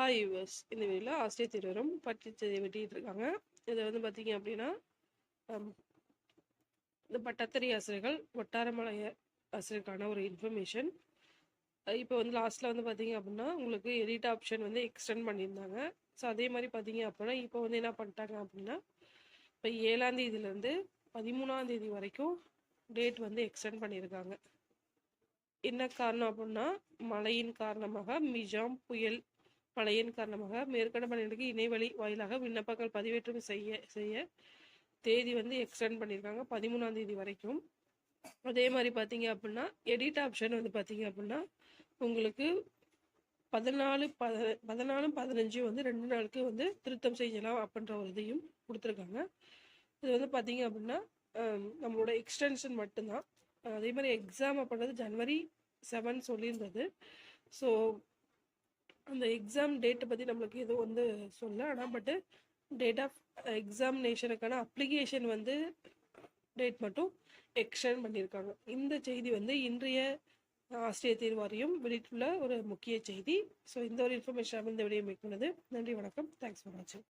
Hi viewers இந்த வீடியோவில் ஆசிரியர் திருவரம் பட்டிச்சதை வெட்டிகிட்டு இருக்காங்க இதை வந்து பார்த்தீங்க அப்படின்னா இந்த பட்டத்தறி ஆசிரியர்கள் ஒட்டாரமலை ஆசிரியருக்கான ஒரு இன்ஃபர்மேஷன் இப்போ வந்து லாஸ்ட்டில் வந்து பார்த்தீங்க அப்படின்னா உங்களுக்கு எடிட் ஆப்ஷன் வந்து எக்ஸ்டெண்ட் பண்ணியிருந்தாங்க. ஸோ அதே மாதிரி பார்த்தீங்க அப்படின்னா இப்போ வந்து என்ன பண்ணிட்டாங்க அப்படின்னா இப்போ ஏழாம் தேதியிலேருந்து பதிமூணாம் தேதி வரைக்கும் டேட் வந்து எக்ஸ்டெண்ட் பண்ணியிருக்காங்க. என்ன காரணம் அப்படின்னா மழையின் காரணமாக மிஜாம் புயல் பழையின் காரணமாக மேற்கண்ட பணிகளுக்கு இணையவழி வாயிலாக விண்ணப்பங்கள் பதிவேற்றம் செய்ய செய்ய தேதி வந்து எக்ஸ்டெண்ட் பண்ணியிருக்காங்க பதிமூணாம் தேதி வரைக்கும். அதே மாதிரி பார்த்தீங்க அப்படின்னா எடிட் ஆப்ஷன் வந்து பார்த்தீங்க அப்படின்னா உங்களுக்கு பதினாலு பத பதினாலு பதினஞ்சு வந்து ரெண்டு நாளுக்கு வந்து திருத்தம் செய்யலாம் அப்படின்ற ஒரு இதையும் கொடுத்துருக்காங்க. இது வந்து பார்த்தீங்க அப்படின்னா நம்மளோட எக்ஸ்டென்ஷன் மட்டும்தான். அதே மாதிரி எக்ஸாம் அப்படின்றது ஜனவரி செவன் சொல்லியிருந்தது. ஸோ அந்த எக்ஸாம் டேட்டை பற்றி நம்மளுக்கு எதுவும் வந்து சொல்ல ஆனால் பட்டு டேட் ஆஃப் எக்ஸாமினேஷனுக்கான அப்ளிகேஷன் வந்து டேட் மட்டும் எக்ஸ்டெண்ட் பண்ணியிருக்காங்க இந்த செய்தி வந்து இன்றைய ஆசிரியர் தேர்வாரியம் வெளியிட்டுள்ள ஒரு முக்கிய செய்தி. ஸோ இந்த ஒரு இன்ஃபர்மேஷன் இந்த விடையை மேற்கொண்டது. நன்றி வணக்கம். தேங்க்ஸ் ஃபார் வாட்சிங்